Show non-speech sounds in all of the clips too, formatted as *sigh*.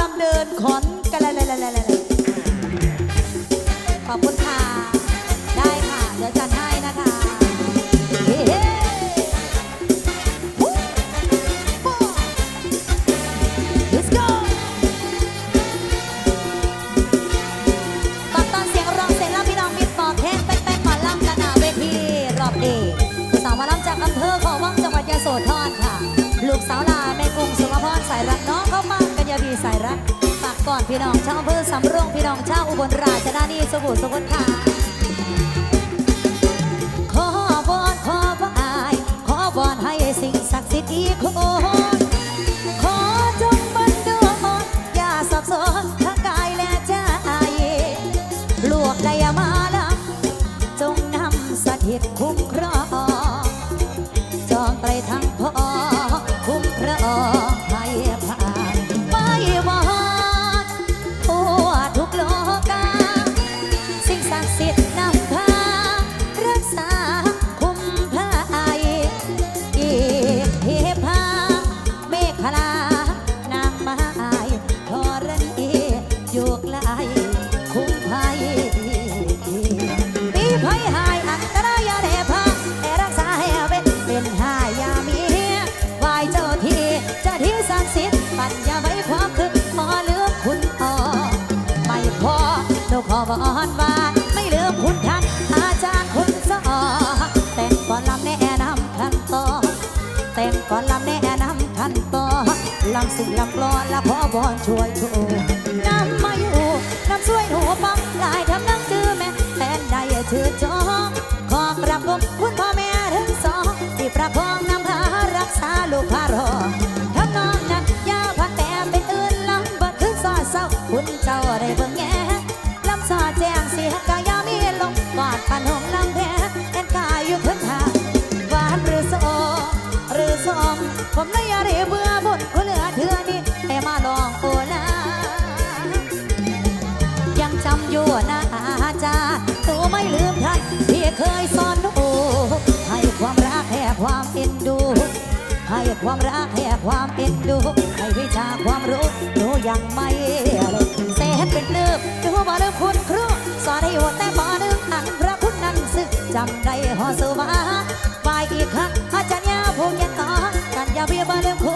ลำเดินขอนกันเลยขอบคุณค่ะ ได้ค่ะ เดี๋ยวจัดให้นะคะเฮ้ฮู้โบ้ Let's go ตอนตอนเสียงร้องเสร็จแล้วพี่น้องมีต่อเพลงแป๊กๆมาล่ำกันหนาเวทีรอบนี้ผู้สาวมาล่ำจากอำเภอขอวังจังหวัดยะโสธรค่ะ ลูกสาวลาแม่กรุงสุขพรสายรักน้องเข้ามา กันยาบีสายรักฝากก่อนพี่น้องชาวอำเภอสำโรงพี่น้องชาวอุบลราชธานีสมุทรสงครามขอบอนขอบาย ขอบอนให้สิ่งศักดิ์สิทธิ์อีกคน ก่อนลำแนะนำท่านตอลำสิ่งลำกลอนละขอบอนช่วย ความรักแห่ความเอ็นดูให้วิชาความรู้หนูยังไม่เลยเสนเป็นลืมดูมาลืมคุณครูสอนให้อยู่แต่มานึกอันพระคุณนั้นสึกจำได้หอสุมาไปอีกครั้งอาจารย์ยาผู้ยันต่อกันยาเบียบาลืมคุณ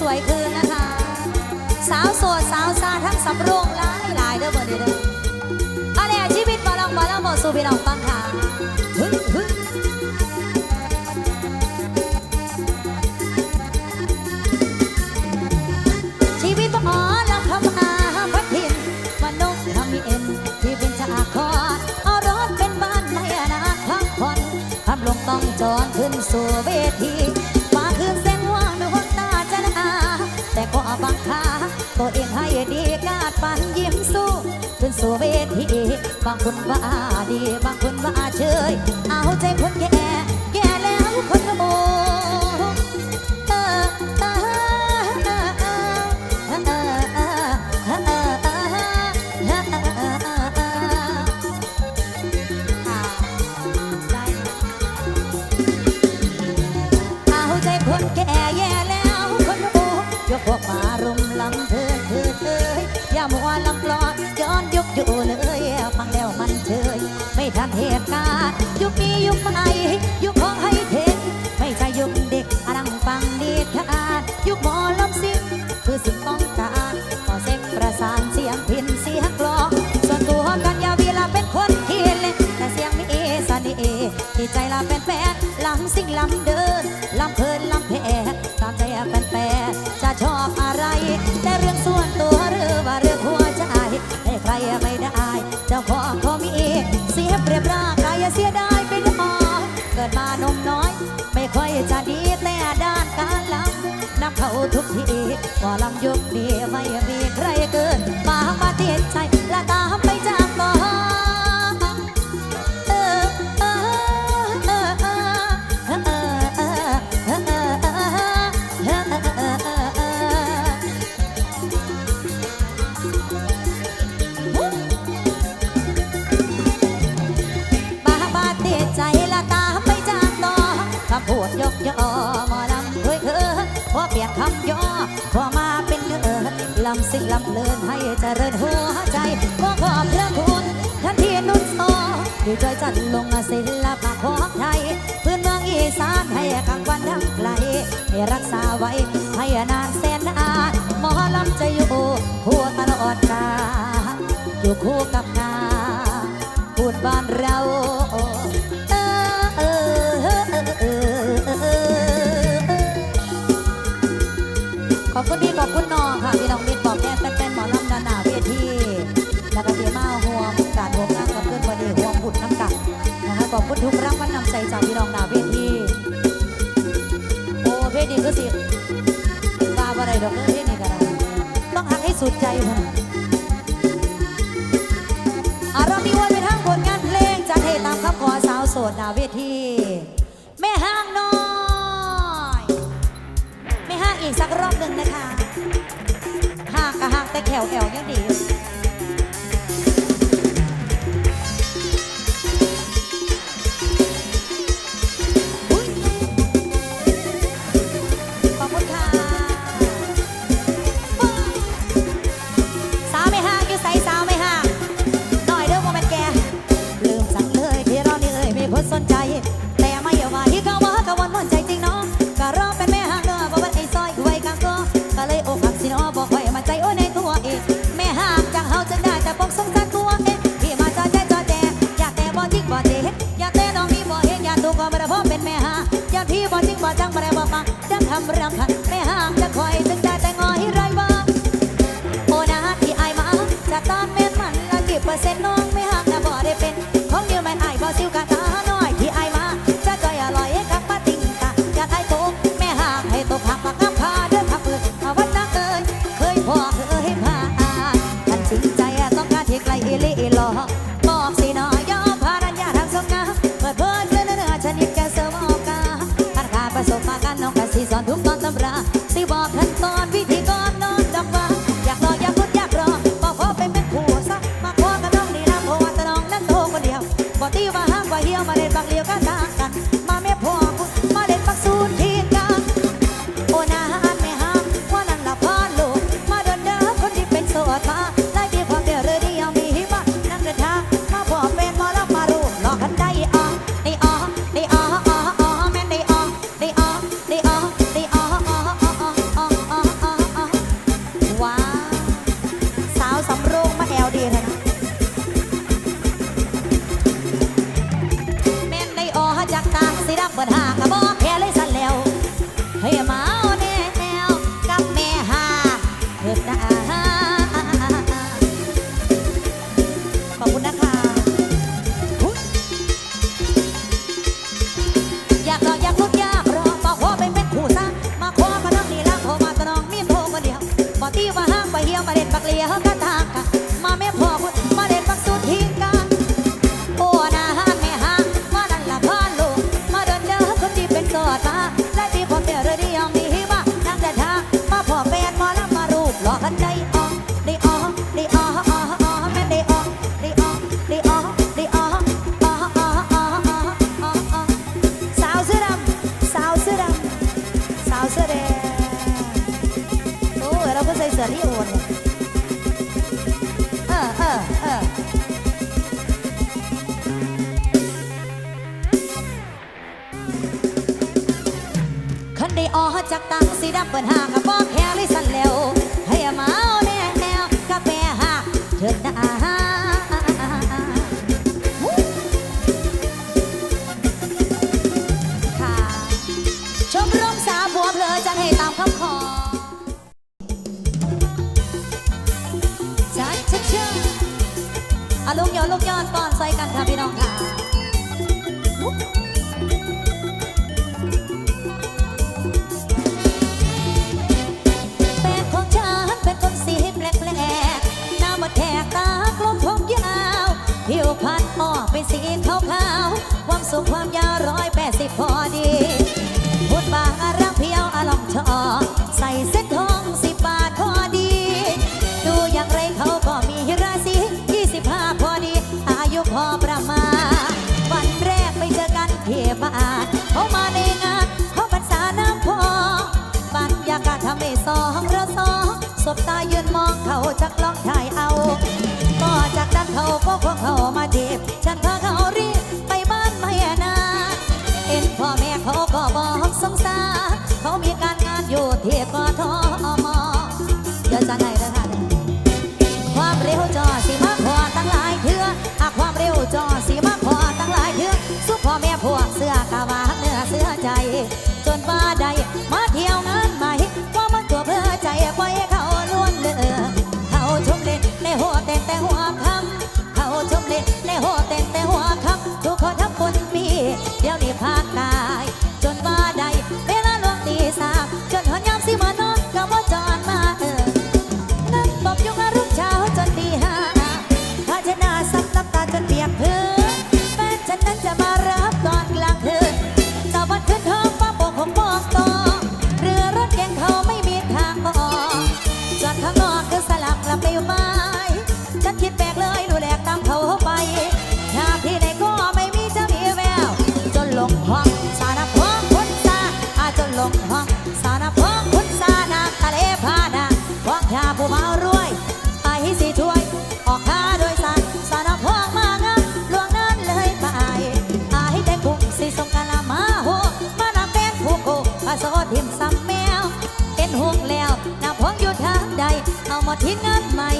สวยคืนนะคะ สาวโสดสาวซาทั้งสำโรงหลายหลายเด้อเบอร์เด้ออะไรชีวิตบอลองบอลองบอสู่พี่น้องฟังค่ะชีวิตบอลำคำอาพัดทินมนุษย์ทำมีเอ็นที่เป็นชาคอนเอารถเป็นบ้านในอนาพักผ่อนทำลงต้องจอนขึ้นสู่เวที ปันยิ้มสู้จนสู่เวทีบางคนว่าดี บางคนว่าเฉย เอาใจคนแก่แก่แล้วคนละโมเอาใจคนแก่แย่แล้วคนละโยกพวกมารุมลำเธ แฟนแฟนลำสิ่งลำเดินลำเพลินลำแพตามใจแฟนแปนจะชอบอะไร แต่เรื่องส่วนตัวหรือว่าเรื่องหัวใจให้ใครไม่ได้ เจ้าของเขามีเสียเปรียบร่างกายเสียได้ยไปหน่อยเกิดมานมน้อย ไม่ค่อยจะดีแต่ด้านการลำนำเขาทุกทีว่ลำยุคนี้ไม่มีำพูดยกยอมอลำด้ยเออพอเปลี่ยนคำย่อพอมาเป็นเออลำสิงลำเลินให้เจริญหัวใจก็ขอบพระคุณท่านที่นุ่นโตอยู่ใจจัดลงศิลปะของไทยพื้นเมืองอีสานให้กังวันทั้งไกลให้รักษาไว้ให้นานแสนนานหมอลำจะอยู่คู่ตลอดกาลอยู่คู่กับนาพูดบ้านเรา อบคุณพี่ขอบคุณน้อค่ะพี่น้องมิตรบอกแม่แป้นหมอลำนาหนาเวทีแล้วก็เดียมาห่วงการห่วงานกับเพื่อนวันนี้ห่วงบุญน้ำกัดนะคะขอบคุณทุกรางวันนำใจจากพี่น้องนาเวทีโอ้เพศดีก็สิว่าอะไรดอกเรื่องนี่กันต้องหักให้สุดใจมันเรามีวัไปทั้งผลงานเพลงจัดให้ตามคำขอสาวโสดนาเวทีแม่ห้างนอง อีกสักรอบหนึ่งนะคะหากกะหากแต่แขวแขวยังดี ทำรำพันไม่ห่าง สีดับบนหากระบอแค่เลยสั่นแล้วเฮ้ยมา good night. *laughs* ร้อยแปดสิพอดีบทบาทรักเพียวอลองชอ ใส่เส้นทองสิบาทพอดี ดูอย่างไรเขาก็มีราศียี่สิบห้าพอดี อายุพอประมาณ วันแรกไปเจอกันเทบาเขามาในงานเขาบรรษาน้ำพอบรรยากาศทำให้ซองเราซองสบตายืนมองเขาจักลองถ่ายเอา ก็จากนั้นเขาก็ควงเขามาเจ็บ ama โซทิมซ้ำแมว เป็นห่วงแล้วน้ำพองอยู่ทางใด เอามาทิ้งงานใหม่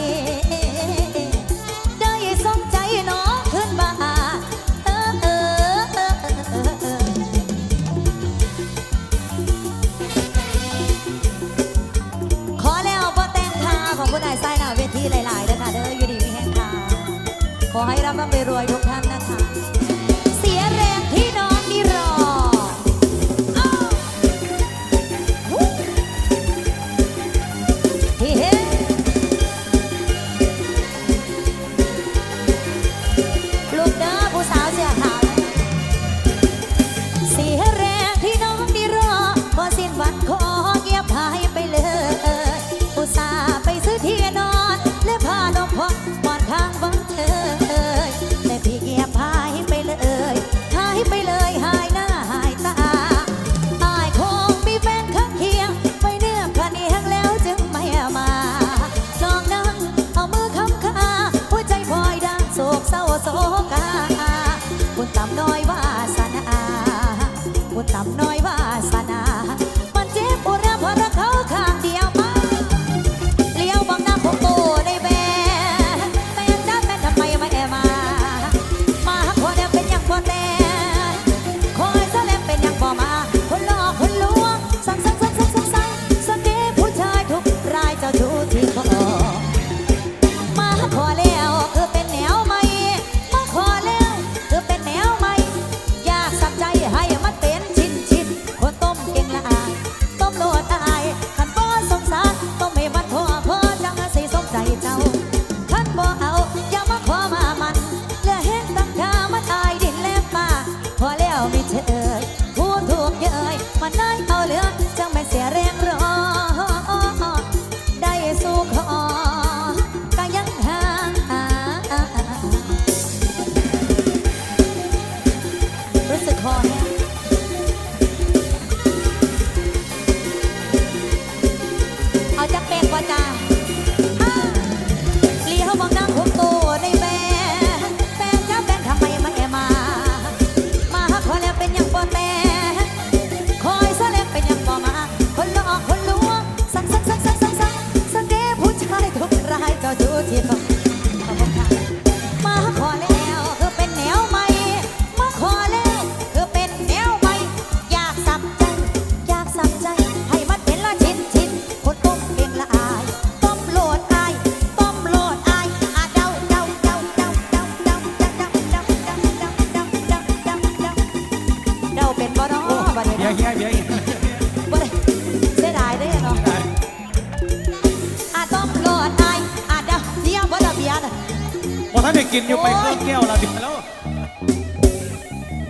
กินอยู่ไปเครื่องแก้วละเดียวแล้ว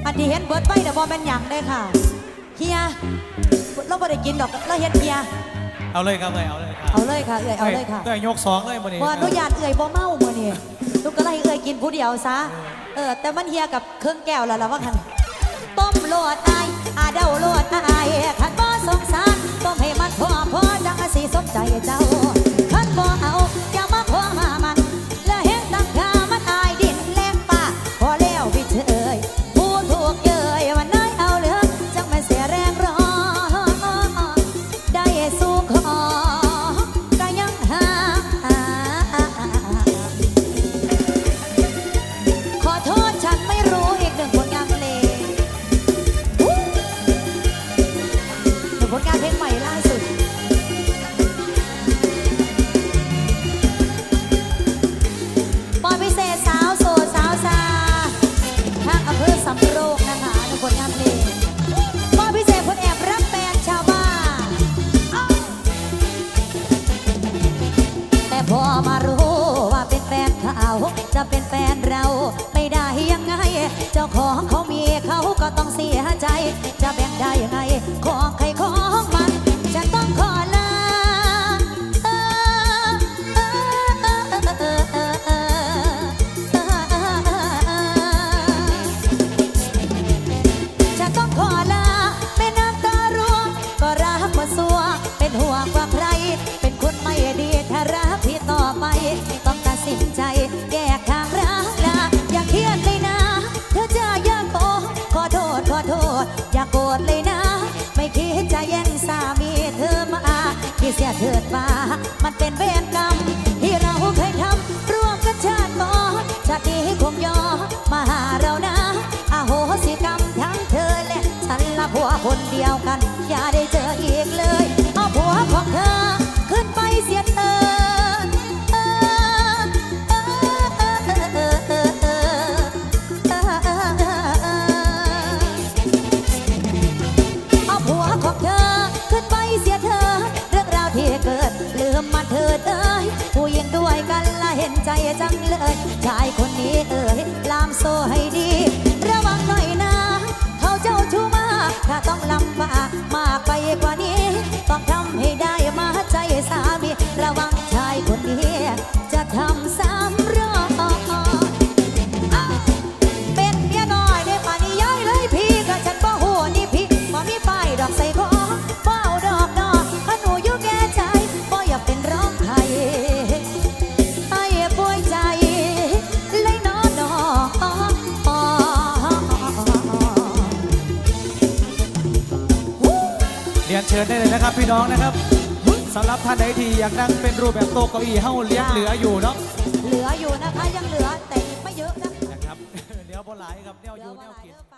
อันที่เห็นเบิร์ดไปแต่บอเป็นหยังเลยค่ะเฮียเราไม่ได้กินดอกเราเห็นเฮียเอาเลยครับเลยเอาเลยครับเอาเลยค่ะเอ่ยเอาเลยค่ะได้ยกสองเลยวันนี้ว่าอนุญาตเอ่ยบ่เมาเมื่อนี่ลูกก็ไล่เอ่ยกินผู้เดียวซะเออแต่มันเฮียกับเครื่องแก้วแล้วล่ะว่าคันต้มโลดอายอาเดาโลดอายขัน ใจ จะแบ่งได้ยังไง ของใครของมัน จะต้องขอลาเออเออเออเออเออเออจะต้องขอลาแม่น้ำตาร่วงก็รักมาสัว เป็นห่วงว่าใคร ดเลยนะ ไม่คิดจะแย่งสามีเธอมาคิดเสียเถิดมามันเป็นเวรกรรม ที่เราเคยทำร่วมกับชาติก่อนชาตินี้คงยอมมาหาเรานะอโหสิกรรมทั้งเธอและฉันละผัวคนเดียวกัน อย่าได้เจออีกเลย นะครับพี่น้องนะครับสำหรับท่านใดที่อยากนั่งเป็นรูปแบบโต๊ะเก้าอี้เฮ้าเลี้ยงเหลืออยู่เนาะเหลืออยู่นะคะยังเหลือแต่อีกไม่เยอะนะนะครับเดี๋ยวบนหลายครับแนวเหอลืยู่อแนเววลากินเด้อเปล่า